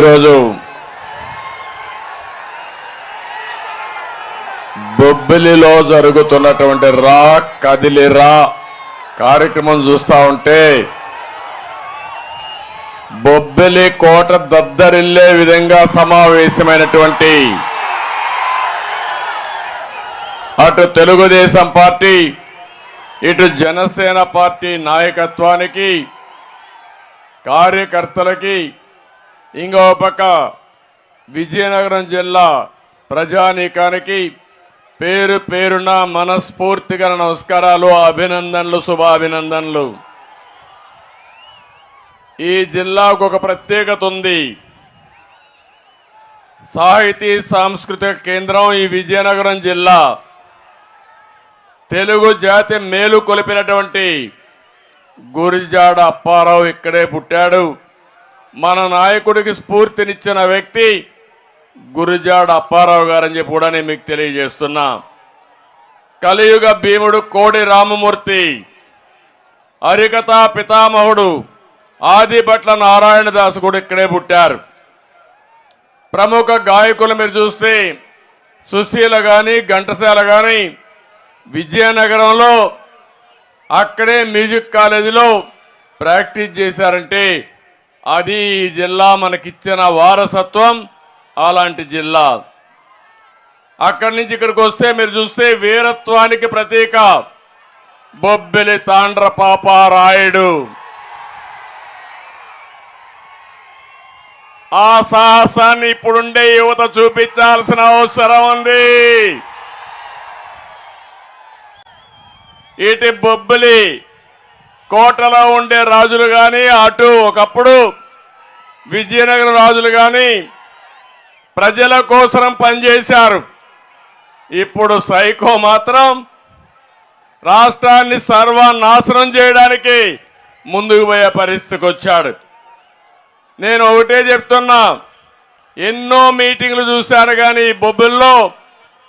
ఈరోజు బొబ్బిలిలో జరుగుతున్నటువంటి రా కదిలిరా కార్యక్రమం చూస్తూ ఉంటే బొబ్బిలి కోట దద్దరిల్లే విధంగా సమావేశమైనటువంటి అటు తెలుగుదేశం పార్టీ ఇటు జనసేన పార్టీ నాయకత్వానికి కార్యకర్తలకి ఇంకో పక్క విజయనగరం జిల్లా ప్రజానీకానికి పేరు పేరున మనస్ఫూర్తిగా నమస్కారాలు అభినందనలు శుభాభినందనలు. ఈ జిల్లాకు ఒక ప్రత్యేకత ఉంది. సాహితీ సాంస్కృతిక కేంద్రం ఈ విజయనగరం జిల్లా. తెలుగు జాతి మేలు కొలిపినటువంటి గురిజాడ అప్పారావు ఇక్కడే పుట్టాడు. మన నాయకుడికి స్ఫూర్తినిచ్చిన వ్యక్తి గురిజాడ అప్పారావు గారని చెప్పి కూడా నేను మీకు తెలియజేస్తున్నా. కలియుగ భీముడు కోడి రామమూర్తి హరికథా పితామహుడు ఆదిభట్ల నారాయణదాసు కూడా ఇక్కడే పుట్టారు. ప్రముఖ గాయకులు మీరు చూస్తే సుశీల కానీ ఘంటసాల కానీ విజయనగరంలో అక్కడే మ్యూజిక్ కాలేజీలో ప్రాక్టీస్ చేశారంటే అది ఈ జిల్లా మనకిచ్చిన వారసత్వం అలాంటి జిల్లా. అక్కడి నుంచి ఇక్కడికి వస్తే మీరు చూస్తే వీరత్వానికి ప్రతీక. బొబ్బిలి తాండ్ర పాపారాయుడు ఆ సాహసాన్ని ఇప్పుడుండే యువత చూపించాల్సిన అవసరం ఉంది. ఇటు బొబ్బిలి కోటలో ఉండే రాజులు కానీ అటు ఒకప్పుడు విజయనగరం రాజులు కానీ ప్రజల కోసం పనిచేశారు. ఇప్పుడు సైకో మాత్రం రాష్ట్రాన్ని సర్వనాశనం చేయడానికి ముందుకు పోయే పరిస్థితికి వచ్చాడు. నేను ఒకటే చెప్తున్నా ఎన్నో మీటింగ్లు చూశాను కానీ బొబ్బుల్లో బొబ్బిల్లో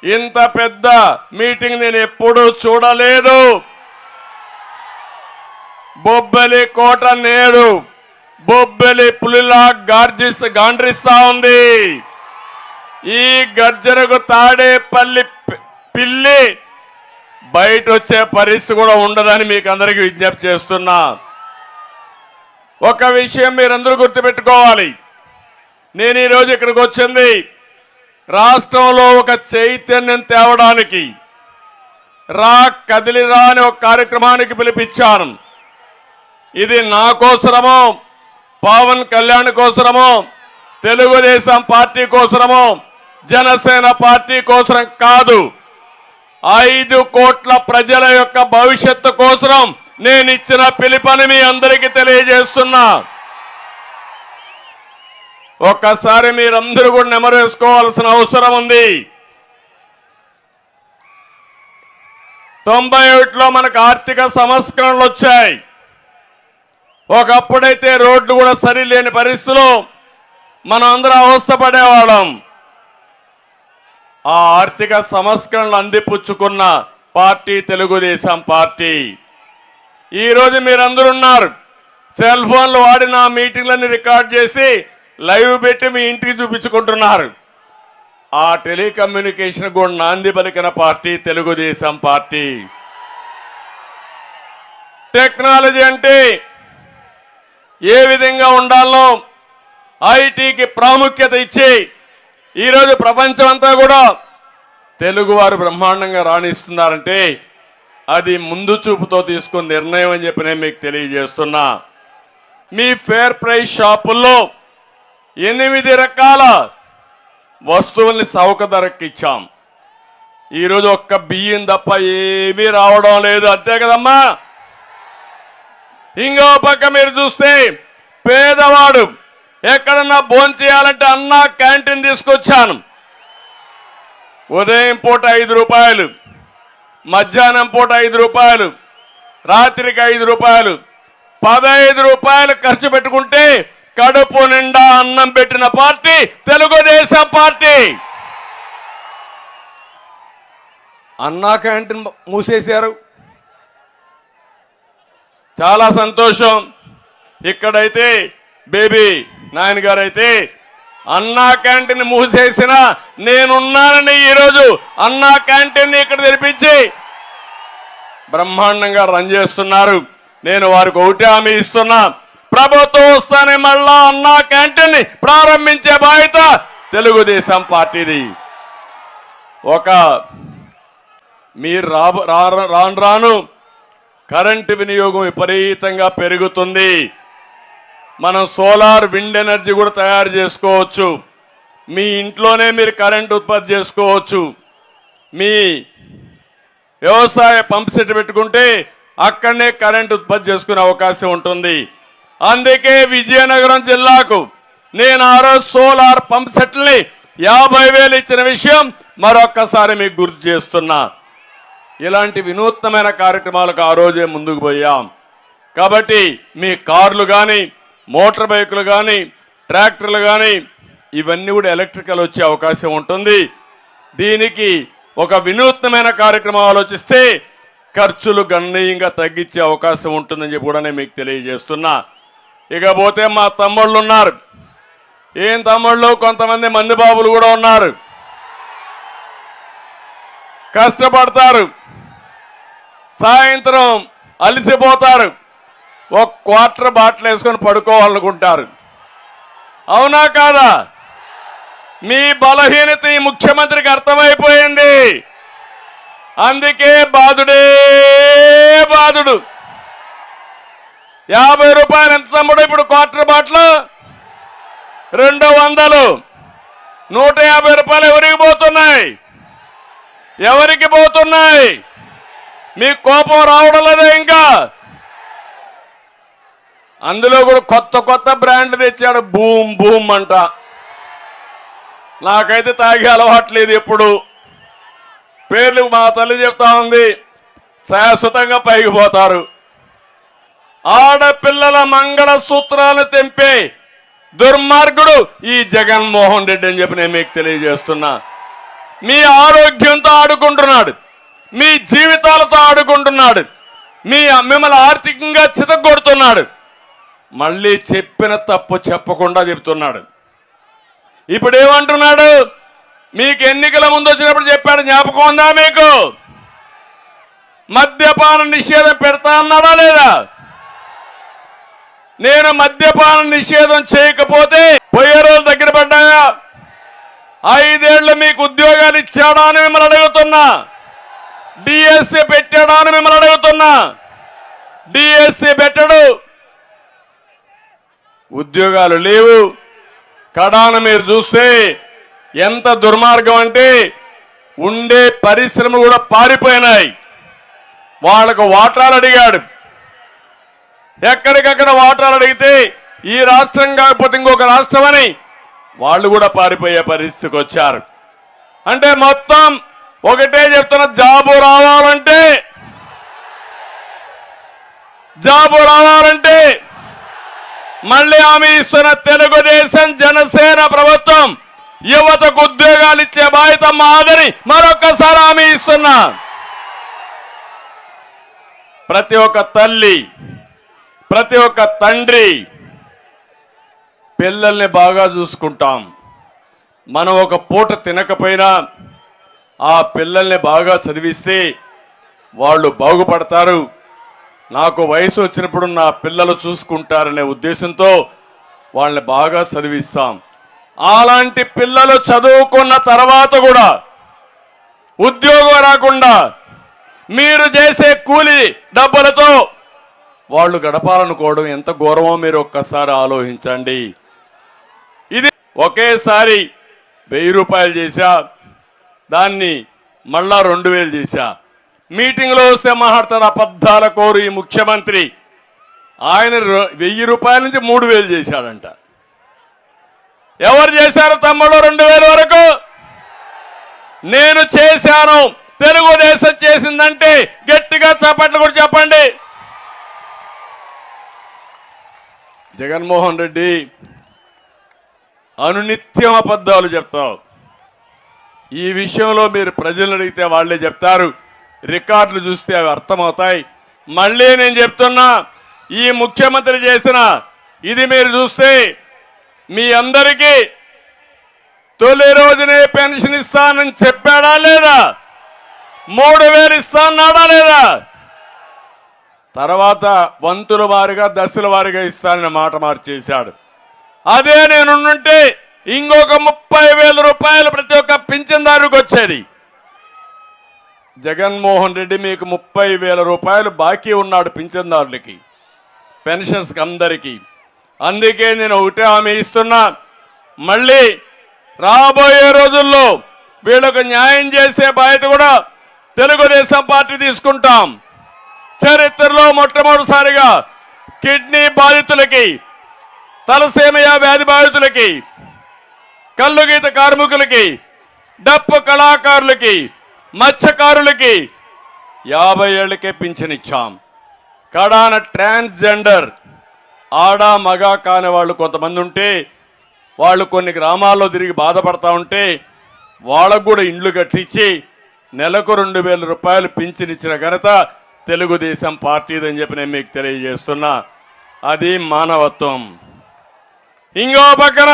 ఇంత పెద్ద మీటింగ్ నేను ఎప్పుడూ చూడలేదు. బొబ్బలి కోట నేడు బొబ్బలి పులిలా గార్జిస్ గాండ్రిస్తా ఉంది. ఈ గర్జనకు తాడేపల్లి పిల్లి బయట వచ్చే పరిస్థితి కూడా ఉండదని మీకు అందరికీ విజ్ఞప్తి చేస్తున్నా. ఒక విషయం మీరందరూ గుర్తుపెట్టుకోవాలి. నేను ఈరోజు ఇక్కడికి వచ్చింది రాష్ట్రంలో ఒక చైతన్యం తేవడానికి రా కదిలిరా అనే ఒక కార్యక్రమానికి పిలిపించాను. ఇది నా కోసరమో పవన్ కళ్యాణ్ కోసరమో తెలుగుదేశం పార్టీ కోసరమో జనసేన పార్టీ కోసరం కాదు. ఐదు కోట్ల ప్రజల యొక్క భవిష్యత్తు కోసరం నేను ఇచ్చిన పిలుపని మీ అందరికీ తెలియజేస్తున్నా. ఒక్కసారి మీరందరూ కూడా నెమరేసుకోవాల్సిన అవసరం ఉంది. తొంభై ఒకటిలో మనకు ఆర్థిక సంస్కరణలు వచ్చాయి. ఒకప్పుడైతే రోడ్లు కూడా సరిలేని పరిస్థితిలో మనం అందరం అవస్థపడేవాళ్ళం. ఆ ఆర్థిక సంస్కరణలు అందిపుచ్చుకున్న పార్టీ తెలుగుదేశం పార్టీ. ఈరోజు మీరందరున్నారు ఉన్నారు. సెల్ ఫోన్లు వాడి నా మీటింగ్లన్నీ రికార్డ్ చేసి లైవ్ పెట్టి మీ ఇంటికి చూపించుకుంటున్నారు. ఆ టెలికమ్యూనికేషన్ కూడా నాంది పలికిన పార్టీ తెలుగుదేశం పార్టీ. టెక్నాలజీ అంటే ఏ విధంగా ఉండాలో ఐటీకి ప్రాముఖ్యత ఇచ్చి ఈరోజు ప్రపంచం అంతా కూడా తెలుగువారు బ్రహ్మాండంగా రాణిస్తున్నారంటే అది ముందు చూపుతో తీసుకున్న నిర్ణయం అని చెప్పి నేను మీకు తెలియజేస్తున్నా. మీ ఫేర్ ప్రైస్ షాపుల్లో ఎనిమిది రకాల వస్తువుల్ని సౌక ధరకు ఇచ్చాం. ఈరోజు ఒక్క బియ్యం తప్ప ఏమీ రావడం లేదు. అంతే కదమ్మా? ఇంకో పక్క మీరు చూస్తే పేదవాడు ఎక్కడన్నా భోజనం చేయాలంటే అన్నా క్యాంటీన్ తీసుకొచ్చాను. ఉదయం పూట ఐదు రూపాయలు మధ్యాహ్నం పూట ఐదు రూపాయలు రాత్రికి ఐదు రూపాయలు పదహైదు రూపాయలు ఖర్చు పెట్టుకుంటే కడుపు నిండా అన్నం పెట్టిన party Telugudesam party. Anna canteen మూసేశారు. చాలా సంతోషం. ఇక్కడైతే బేబీ నాయన గారు అయితే అన్నా క్యాంటీన్ మూసేసిన నేనున్నానని ఈరోజు అన్నా క్యాంటీన్ ఇక్కడ తెరిపించి బ్రహ్మాండంగా రన్ చేస్తున్నారు. నేను వారికి ఒకటి హామీ ఇస్తున్నా. ప్రభుత్వం వస్తానే మళ్ళా అన్నా క్యాంటీన్ ప్రారంభించే బాధ్యత తెలుగుదేశం పార్టీది. ఒక మీరు రా- రాను రాను కరెంటు వినియోగం విపరీతంగా పెరుగుతుంది. మనం సోలార్ విండ్ ఎనర్జీ కూడా తయారు చేసుకోవచ్చు. మీ ఇంట్లోనే మీరు కరెంట్ ఉత్పత్తి చేసుకోవచ్చు. మీ వ్యవసాయ పంప్ సెట్ పెట్టుకుంటే అక్కడనే కరెంట్ ఉత్పత్తి చేసుకునే అవకాశం ఉంటుంది. అందుకే విజయనగరం జిల్లాకు నేను ఆ రోజు సోలార్ పంప్ సెట్ని యాభై వేలు ఇచ్చిన విషయం మరొక్కసారి మీకు గుర్తు చేస్తున్నా. ఇలాంటి వినూత్నమైన కార్యక్రమాలకు ఆ రోజే ముందుకు పోయాం. కాబట్టి మీ కార్లు కానీ మోటార్ బైకులు కానీ ట్రాక్టర్లు కానీ ఇవన్నీ కూడా ఎలక్ట్రికల్ వచ్చే అవకాశం ఉంటుంది. దీనికి ఒక వినూత్నమైన కార్యక్రమం ఆలోచిస్తే ఖర్చులు గణనీయంగా తగ్గించే అవకాశం ఉంటుందని చెప్పి కూడా నేను మీకు తెలియజేస్తున్నా. ఇకపోతే మా తమ్ముళ్ళు ఉన్నారు. ఏం తమ్ముళ్ళు? కొంతమంది మంది బాబులు కూడా ఉన్నారు. కష్టపడతారు. సాయంత్రం అలసిపోతారు. ఒక క్వార్టర్ బాటిల్ వేసుకొని పడుకోవాలనుకుంటారు. అవునా కాదా? మీ బలహీనత ఈ ముఖ్యమంత్రికి అర్థమైపోయింది. అందుకే బాధుడే బాధుడు. యాభై రూపాయలు ఎంత తమ్ముడు ఇప్పుడు క్వార్టర్ బాటిల్? రెండు వందలు. నూట యాభై రూపాయలు ఎవరికి పోతున్నాయి? ఎవరికి పోతున్నాయి? మీకు కోపం రావడం లేదా ఇంకా? అందులో కూడా కొత్త కొత్త బ్రాండ్ తెచ్చాడు బూమ్ బూమ్ అంట. నాకైతే తాగే అలవాట్లేదు ఎప్పుడు. పేర్లు మా తల్లి చెప్తా ఉంది శాశ్వతంగా పైకి పోతారు. ఆడపిల్లల మంగళ సూత్రాలు తెంపే దుర్మార్గుడు ఈ జగన్మోహన్ రెడ్డి అని చెప్పి నేను మీకు తెలియజేస్తున్నా. మీ ఆరోగ్యంతో ఆడుకుంటున్నాడు. మీ జీవితాలతో ఆడుకుంటున్నాడు. మీ మిమ్మల్ని ఆర్థికంగా చితగొడుతున్నాడు మళ్ళీ చెప్పిన తప్పు చెప్పకుండా చెప్తున్నాడు. ఇప్పుడు ఏమంటున్నాడు మీకు ఎన్నికల ముందు వచ్చినప్పుడు చెప్పాడు జ్ఞాపకం ఉందా మీకు? మద్యపాన నిషేధం పెడతా అన్నాడా లేదా? నేను మద్యపాన నిషేధం చేయకపోతే పోయే రోజు దగ్గర పడ్డాయా? ఐదేళ్ళు మీకు ఉద్యోగాలు ఇచ్చాడా అని మిమ్మల్ని అడుగుతున్నా. డిఎస్సి పెట్టాడా అని మిమ్మల్ని అడుగుతున్నా. డిఎస్సి పెట్టడు. ఉద్యోగాలు లేవు. కడాను మీరు చూస్తే ఎంత దుర్మార్గం అంటే ఉండే పరిశ్రమలు కూడా పారిపోయినాయి. వాళ్ళకు వాటాలు అడిగాడు. ఎక్కడికక్కడ వాటాలు అడిగితే ఈ రాష్ట్రం కాకపోతే ఇంకొక రాష్ట్రం అని వాళ్ళు కూడా పారిపోయే పరిస్థితికి వచ్చారు. అంటే మొత్తం ఒకటే చెప్తున్న జాబు రావాలంటే. జాబు రావాలంటే. మళ్ళీ ఆమె ఇస్తున్న తెలుగుదేశం జనసేన ప్రభుత్వం యువతకు ఉద్యోగాలు ఇచ్చే బాధ్యత మాదని మరొకసారి హామీ ఇస్తున్నా. ప్రతి ఒక్క తల్లి ప్రతి ఒక్క తండ్రి పిల్లల్ని బాగా చూసుకుంటాం. మనం ఒక పూట తినకపోయినా ఆ పిల్లల్ని బాగా చదివిస్తే వాళ్ళు బాగుపడతారు. నాకు వయసు వచ్చినప్పుడు నా పిల్లలు చూసుకుంటారనే ఉద్దేశంతో వాళ్ళని బాగా చదివిస్తాం. అలాంటి పిల్లలు చదువుకున్న తర్వాత కూడా ఉద్యోగం రాకుండా మీరు చేసే కూలి డబ్బులతో వాళ్ళు గడపాలనుకోవడం ఎంత గౌరవం మీరు ఒక్కసారి ఆలోచించండి. ఇది ఒకేసారి వెయ్యి రూపాయలు చేశా. దాన్ని మళ్ళా రెండు వేలు చేశా. మీటింగ్లో వస్తే మాట్లాడతారు అబద్ధాల కోరు ఈ ముఖ్యమంత్రి. ఆయన వెయ్యి రూపాయల నుంచి మూడు వేలు చేశాడంట. ఎవరు చేశారు తమ్ముడు రెండు వేల వరకు? నేను చేశాను. తెలుగుదేశం చేసిందంటే గట్టిగా చప్పట్లు కూడా చెప్పండి. జగన్మోహన్ రెడ్డి అనునిత్యం అబద్ధాలు చెప్తావు. ఈ విషయంలో మీరు ప్రజలను అడిగితే వాళ్ళే చెప్తారు. రికార్డులు చూస్తే అవి అర్థమవుతాయి. మళ్ళీ నేను చెప్తున్నా ఈ ముఖ్యమంత్రి చేసిన ఇది మీరు చూస్తే మీ అందరికీ తొలి రోజునే పెన్షన్ ఇస్తానని చెప్పాడా లేదా? మూడు వేలు ఇస్తాన్నాడా లేదా? తర్వాత వంతుల వారిగా దశల వారిగా ఇస్తానని మాట మార్చేశాడు. అదే నేనుంటే ఇంకొక ముప్పై వేల రూపాయలు ప్రతి ఒక్క పింఛన్దారుకు వచ్చేది. జగన్మోహన్ రెడ్డి మీకు ముప్పై వేల రూపాయలు బాకీ ఉన్నాడు పింఛన్దారులకి పెన్షన్స్కి అందరికీ. అందుకే నేను ఒకటే హామీ ఇస్తున్నా. మళ్ళీ రాబోయే రోజుల్లో వీళ్ళకు న్యాయం చేసే బాధ్యత కూడా తెలుగుదేశం పార్టీ తీసుకుంటాం. చరిత్రలో మొట్టమొదటిసారిగా కిడ్నీ బాధితులకి తలసేమయా వ్యాధి బాధితులకి కళ్ళు గీత కార్మికులకి డప్పు కళాకారులకి మత్స్యకారులకి యాభై ఏళ్ళకే పింఛనిచ్చాం. కడాన ట్రాన్స్జెండర్ ఆడ మగ కాని వాళ్ళు కొంతమంది ఉంటే వాళ్ళు కొన్ని గ్రామాల్లో తిరిగి బాధపడతా ఉంటే వాళ్ళకు కూడా ఇండ్లు కట్టించి నెలకు రెండు వేల రూపాయలు పింఛనిచ్చిన ఘనత తెలుగుదేశం పార్టీదని చెప్పి నేను మీకు తెలియజేస్తున్నా. అది మానవత్వం. ఇంకో పక్కన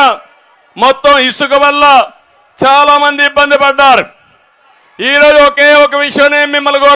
మొత్తం ఇసుక వల్ల చాలా మంది ఇబ్బంది పడ్డారు. ఈరోజు ఒకే ఒక విషయం మిమ్మల్ని